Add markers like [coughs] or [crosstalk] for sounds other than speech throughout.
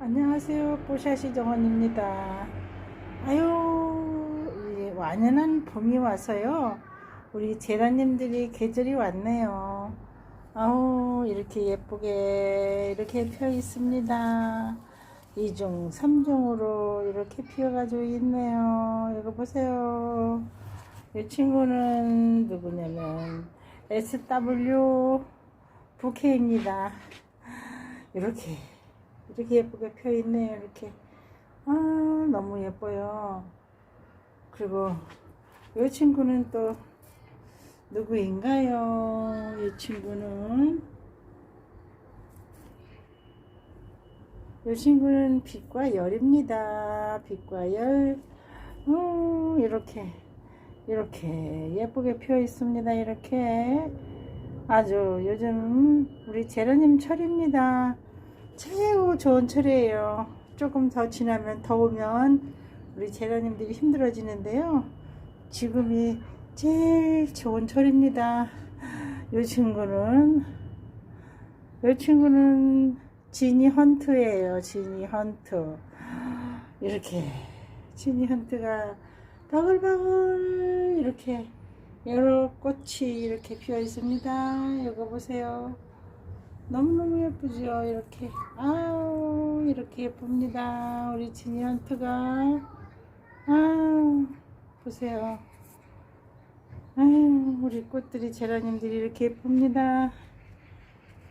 안녕하세요. 뽀샤시 정원입니다. 아유, 이 완연한 봄이 와서요. 우리 제라님들이 계절이 왔네요. 아우, 이렇게 예쁘게 이렇게 펴 있습니다. 2중, 3중으로 이렇게 피어 가지고 있네요. 이거 보세요. 이 친구는 누구냐면 SW 부케입니다. 이렇게 이렇게 예쁘게 펴 있네요. 이렇게 아 너무 예뻐요. 그리고 이 친구는 또 누구인가요? 이 친구는 이 친구는 빛과 열입니다. 빛과 열. 음, 이렇게 이렇게 예쁘게 펴 있습니다. 이렇게 아주 요즘 우리 제로님 철입니다. 최고 좋은 철이에요. 조금 더 지나면 더우면 우리 제라님들이 힘들어지는데요. 지금이 제일 좋은 철입니다. 이 친구는 이 친구는 지니 헌트예요. 지니 헌트. 이렇게 지니 헌트가 바글바글 이렇게 여러 꽃이 이렇게 피어 있습니다. 이거 보세요. 너무너무 예쁘죠 이렇게. 아우 이렇게 예쁩니다 우리 지니언트가. 아우 보세요. 아유 우리 꽃들이 제라님들이 이렇게 예쁩니다.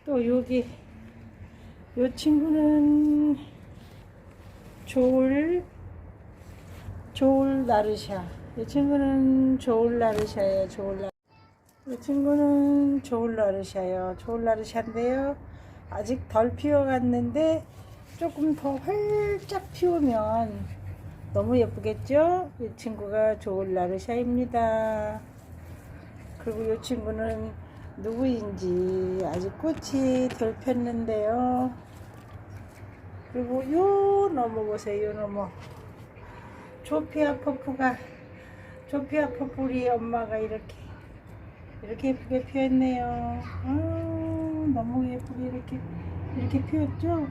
또 여기 요 친구는 조울 조울 나르샤. 이 친구는 조울 나르샤예요 조울 나르샤 이 친구는 조울라르샤요. 조울라르샤인데요. 아직 덜 피어갔는데 조금 더 활짝 피우면 너무 예쁘겠죠? 이 친구가 조울라르샤입니다. 그리고 이 친구는 누구인지 아직 꽃이 덜 폈는데요. 그리고 요 넘어 보세요. 요 넘어. 조피아 퍼프가 조피아 퍼프 우리 엄마가 이렇게 이렇게 예쁘게 피었네요. 아, 너무 예쁘게 이렇게 이렇게 피었죠?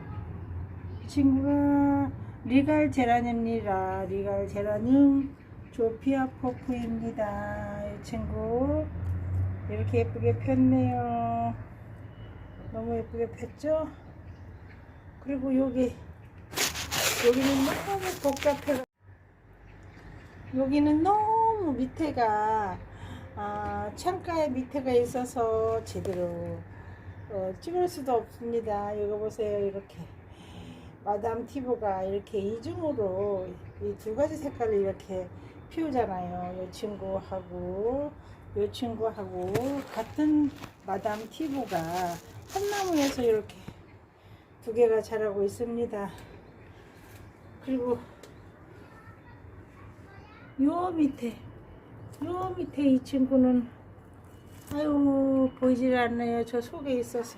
이 친구가 리갈 제라늄이라 리갈 제라늄 조피아 포프입니다. 이 친구 이렇게 예쁘게 폈네요. 너무 예쁘게 폈죠? 그리고 여기 여기는 너무 복잡해. 여기는 너무 밑에가 아, 창가에 밑에가 있어서 제대로 어, 찍을 수도 없습니다. 이거 보세요. 이렇게 마담 티브가 이렇게 이중으로 이 두 가지 색깔을 이렇게 피우잖아요. 이 친구하고 이 친구하고 같은 마담 티브가 한 나무에서 이렇게 두 개가 자라고 있습니다. 그리고 요 밑에 요 밑에 이 친구는 아유 보이질 않네요. 저 속에 있어서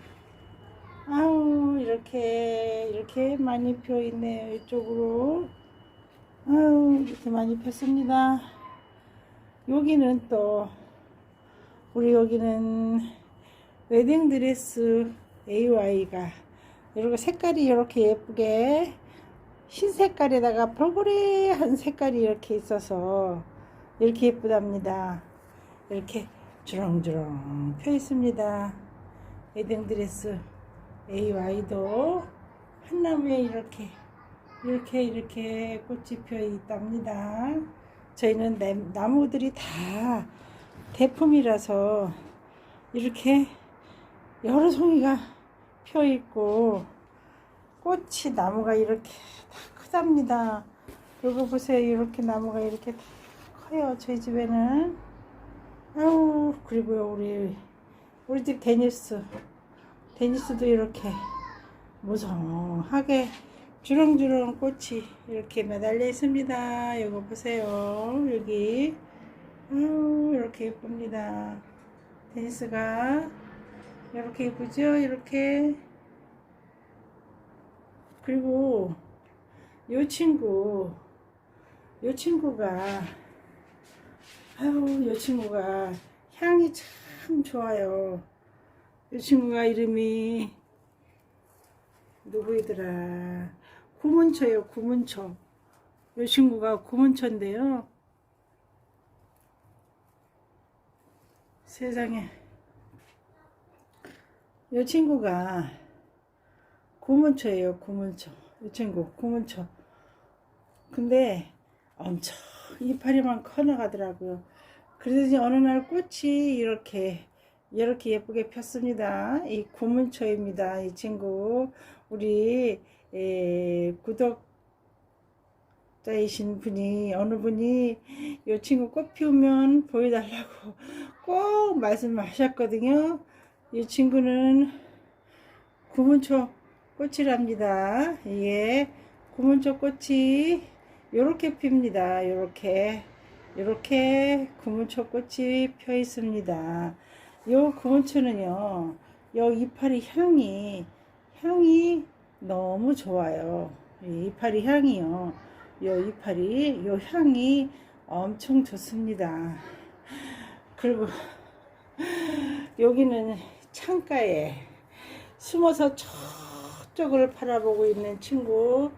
아유 이렇게 이렇게 많이 펴 있네요. 이쪽으로 아유 이렇게 많이 폈습니다. 여기는 또 우리 여기는 웨딩 드레스 AY가 이렇게 색깔이 이렇게 예쁘게 흰 색깔에다가 버블레한 색깔이 이렇게 있어서 이렇게 예쁘답니다. 이렇게 주렁주렁 펴 있습니다. 웨딩 드레스 AY도 한 나무에 이렇게 이렇게 이렇게 꽃이 펴 있답니다. 저희는 내- 나무들이 다 대품이라서 이렇게 여러 송이가 펴 있고 꽃이 나무가 이렇게 다 크답니다. 이거 보세요. 이렇게 나무가 이렇게 다 커요. 저희 집에는. 아우, 그리고요, 우리, 우리 집 데니스. 데니스도 이렇게 무성하게 주렁주렁 꽃이 이렇게 매달려 있습니다. 이거 보세요. 여기. 아우, 이렇게 예쁩니다. 데니스가 이렇게 예쁘죠? 이렇게. 그리고 요 친구, 요 친구가 아유, 요 친구가 향이 참 좋아요. 이 친구가 이름이 누구이더라? 구문초예요, 구문초. 이 친구가 구문초인데요. 세상에. 이 친구가 구문초예요, 구문초. 이 친구, 구문초. 근데 엄청 이파리만 커나가더라고요. 그러더니 어느 날 꽃이 이렇게 이렇게 예쁘게 폈습니다. 이 구문초입니다. 이 친구 우리 에, 구독자이신 분이 어느 분이 이 친구 꽃 피우면 보여달라고 [laughs] 꼭 말씀하셨거든요. 이 친구는 구문초 꽃이랍니다. 이게 구문초 꽃이 요렇게 핍니다. 요렇게 요렇게 구문초 꽃이 펴 있습니다. 요 구문초는요. 요 이파리 향이 향이 너무 좋아요. 이 이파리 향이요. 요 이파리 요 향이 엄청 좋습니다. 그리고 여기는 창가에 숨어서 저쪽을 바라보고 있는 친구.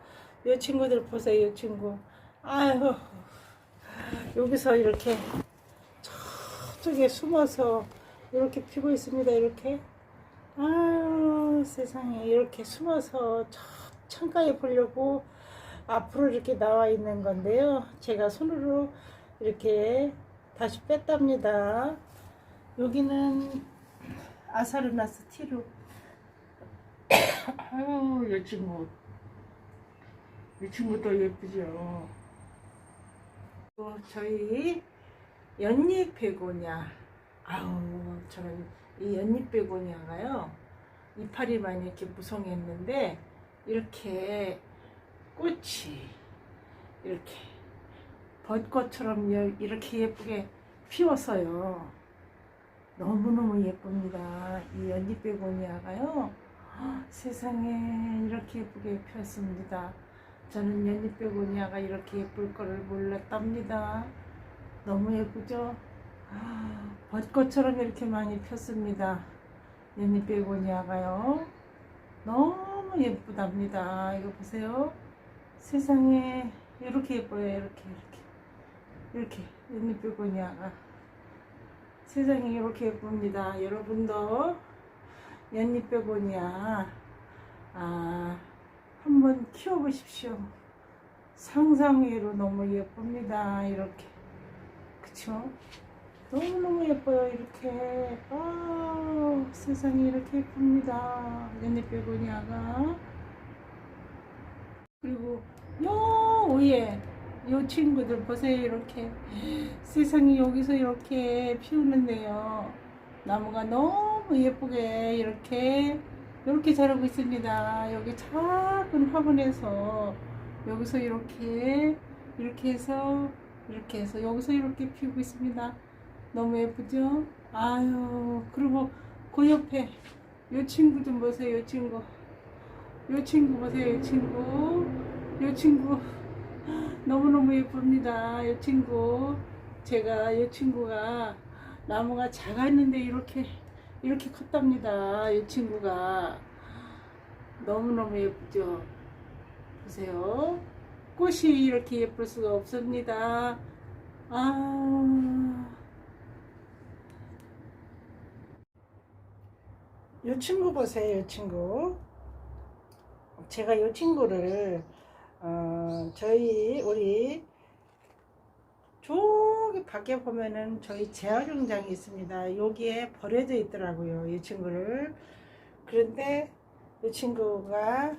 이 친구들 보세요, 이 친구. 아유, 여기서 이렇게 저쪽에 숨어서 이렇게 피고 있습니다, 이렇게. 아유, 세상에. 이렇게 숨어서 저 창가에 보려고 앞으로 이렇게 나와 있는 건데요. 제가 손으로 이렇게 다시 뺐답니다. 여기는 아사르나스 티루. [coughs] 아유, 이 친구. 이 친구도 예쁘죠. 또 저희 연잎 베고냐. 아우, 저는 이 연잎 베고냐가요. 이파리만 이렇게 무성했는데, 이렇게 꽃이, 이렇게 벚꽃처럼 여- 이렇게 예쁘게 피었어요. 너무너무 예쁩니다. 이 연잎 베고니아가요. 세상에 이렇게 예쁘게 피었습니다. 저는 연잎 베고니아가 이렇게 예쁠 거를 몰랐답니다. 너무 예쁘죠? 아, 벚꽃처럼 이렇게 많이 폈습니다. 연잎 베고니아가요. 너무 예쁘답니다. 이거 보세요. 세상에 이렇게 예뻐요. 이렇게 이렇게 이렇게 연잎 베고니아가 세상에 이렇게 예쁩니다. 여러분도 연잎 베고니아 아, 한번 키워보십시오. 상상외로 너무 예쁩니다. 이렇게 그쵸? 너무너무 예뻐요. 이렇게 아, 세상에 이렇게 예쁩니다. 연잎 베고니아가 그리고 요 위에 요 친구들 보세요. 이렇게 세상에 여기서 이렇게 피우는데요. 나무가 너무 예쁘게 이렇게 이렇게 자라고 있습니다. 여기 작은 화분에서 여기서 이렇게 이렇게 해서 이렇게 해서 여기서 이렇게 피우고 있습니다. 너무 예쁘죠? 아유 그리고 그 옆에 요 친구 좀 보세요. 요 친구 요 친구 보세요. 요 친구 요 친구 너무너무 예쁩니다. 이 친구 제가 이 친구가 나무가 작았는데 이렇게 이렇게 컸답니다. 이 친구가 너무너무 예쁘죠. 보세요. 꽃이 이렇게 예쁠 수가 없습니다. 아. 이 친구 보세요. 이 친구. 제가 이 친구를 어, 저희 우리 저기 밖에 보면은 저희 재활용장이 있습니다. 여기에 버려져 있더라고요. 이 친구를. 그런데 이 친구가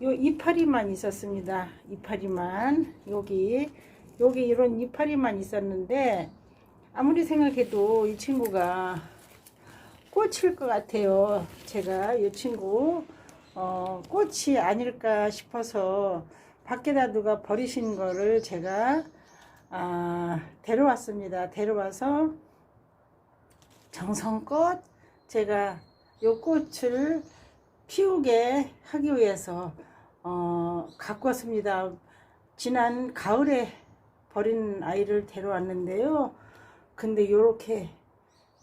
요 이파리만 있었습니다. 이파리만 여기 여기 이런 이파리만 있었는데 아무리 생각해도 이 친구가 꽃일 것 같아요. 제가 이 친구 어, 꽃이 아닐까 싶어서 밖에다 누가 버리신 거를 제가 아, 데려왔습니다. 데려와서 정성껏 제가 요 꽃을 피우게 하기 위해서 어, 갖고 왔습니다. 지난 가을에 버린 아이를 데려왔는데요. 근데 요렇게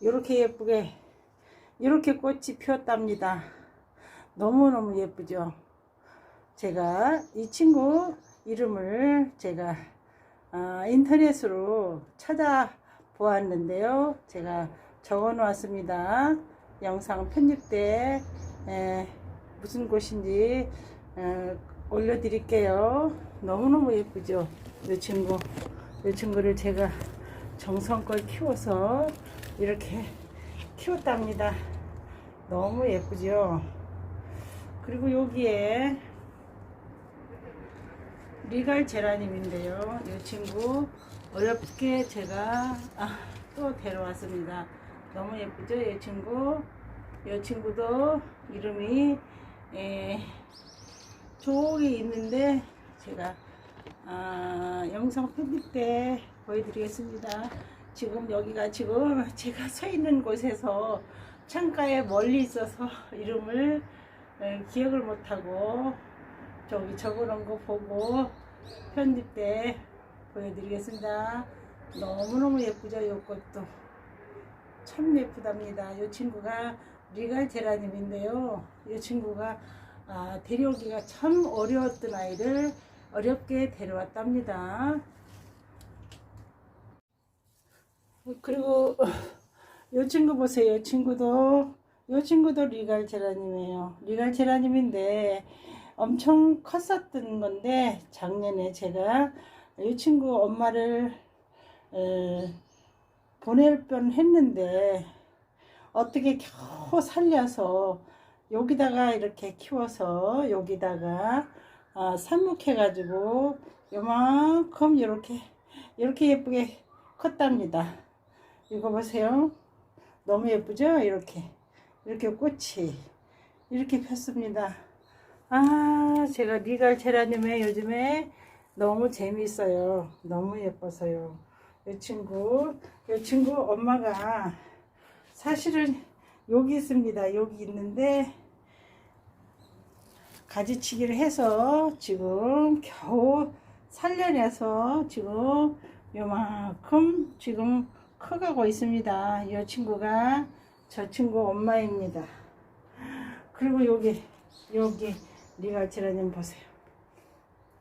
요렇게 예쁘게 이렇게 꽃이 피었답니다. 너무너무 예쁘죠. 제가 이 친구 이름을 제가 아, 인터넷으로 찾아보았는데요. 제가 적어 놓았습니다. 영상 편집 때 에, 무슨 곳인지 에, 올려드릴게요. 너무너무 예쁘죠? 이 친구. 이 친구를 제가 정성껏 키워서 이렇게 키웠답니다. 너무 예쁘죠? 그리고 여기에 리갈 제라늄인데요. 이 친구 어렵게 제가 아, 또 데려왔습니다. 너무 예쁘죠? 이 친구. 이 친구도 이름이 에, 저기 있는데 제가 아, 영상 편집 때 보여드리겠습니다. 지금 여기가 지금 제가 서 있는 곳에서 창가에 멀리 있어서 이름을 에, 기억을 못하고 저기 적어놓은 거 보고 편집 때 보여드리겠습니다. 너무너무 예쁘죠? 이 것도 참 예쁘답니다. 이 친구가 리갈 제라늄인데요. 이 친구가 아, 데려오기가 참 어려웠던 아이를 어렵게 데려왔답니다. 그리고 이 친구 보세요. 이 친구도 이 친구도 리갈 제라늄이에요. 리갈 제라늄인데 엄청 컸었던 건데 작년에 제가 이 친구 엄마를 에, 보낼 뻔 했는데 어떻게 겨우 살려서 여기다가 이렇게 키워서 여기다가 아, 삽목해 가지고 요만큼 이렇게 이렇게 예쁘게 컸답니다. 이거 보세요. 너무 예쁘죠? 이렇게 이렇게 꽃이 이렇게 폈습니다. 아 제가 리갈 제라늄에 요즘에 너무 재미있어요. 너무 예뻐서요. 이 친구 이 친구 엄마가 사실은 여기 있습니다. 여기 있는데 가지치기를 해서 지금 겨우 살려내서 지금 요만큼 지금 커가고 있습니다. 이 친구가 저 친구 엄마입니다. 그리고 여기 여기 리갈치라님 보세요.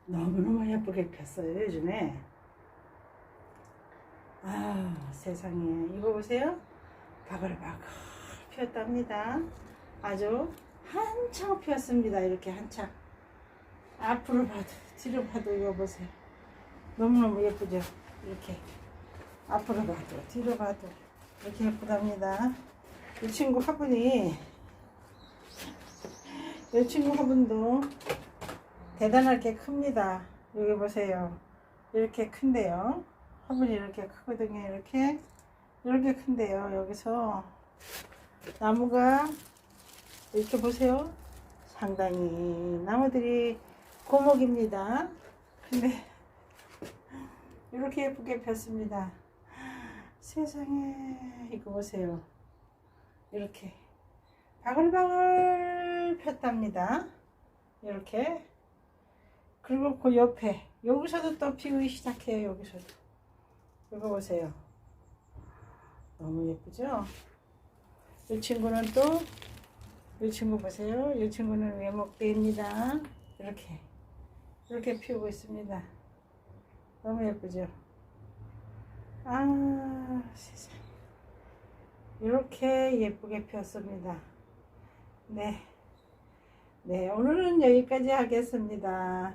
너무너무 예쁘게 폈어요 요즘에. 아 세상에 이거 보세요. 바글바글 피었답니다. 아주 한창 피었습니다. 이렇게 한창. 앞으로 봐도 뒤로 봐도 이거 보세요. 너무너무 예쁘죠? 이렇게 앞으로 봐도 뒤로 봐도 이렇게 예쁘답니다. 이 친구 화분이 이 친구 화분도 대단하게 큽니다. 여기 보세요. 이렇게 큰데요. 화분이 이렇게 크거든요. 이렇게 이렇게 큰데요. 여기서 나무가 이렇게 보세요. 상당히 나무들이 고목입니다. 근데 이렇게 예쁘게 폈습니다. 세상에 이거 보세요. 이렇게 바글바글 폈답니다. 이렇게 그리고 그 옆에 여기서도 또 피우기 시작해요. 여기서도 이거 보세요. 너무 예쁘죠? 이 친구는 또 이 친구 보세요. 이 친구는 외목대입니다. 이렇게 이렇게 피우고 있습니다. 너무 예쁘죠? 아 세상에 이렇게 예쁘게 폈습니다. 네. 네, 오늘은 여기까지 하겠습니다.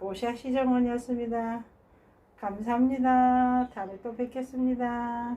보샤 시정원이었습니다. 감사합니다. 다음에 또 뵙겠습니다.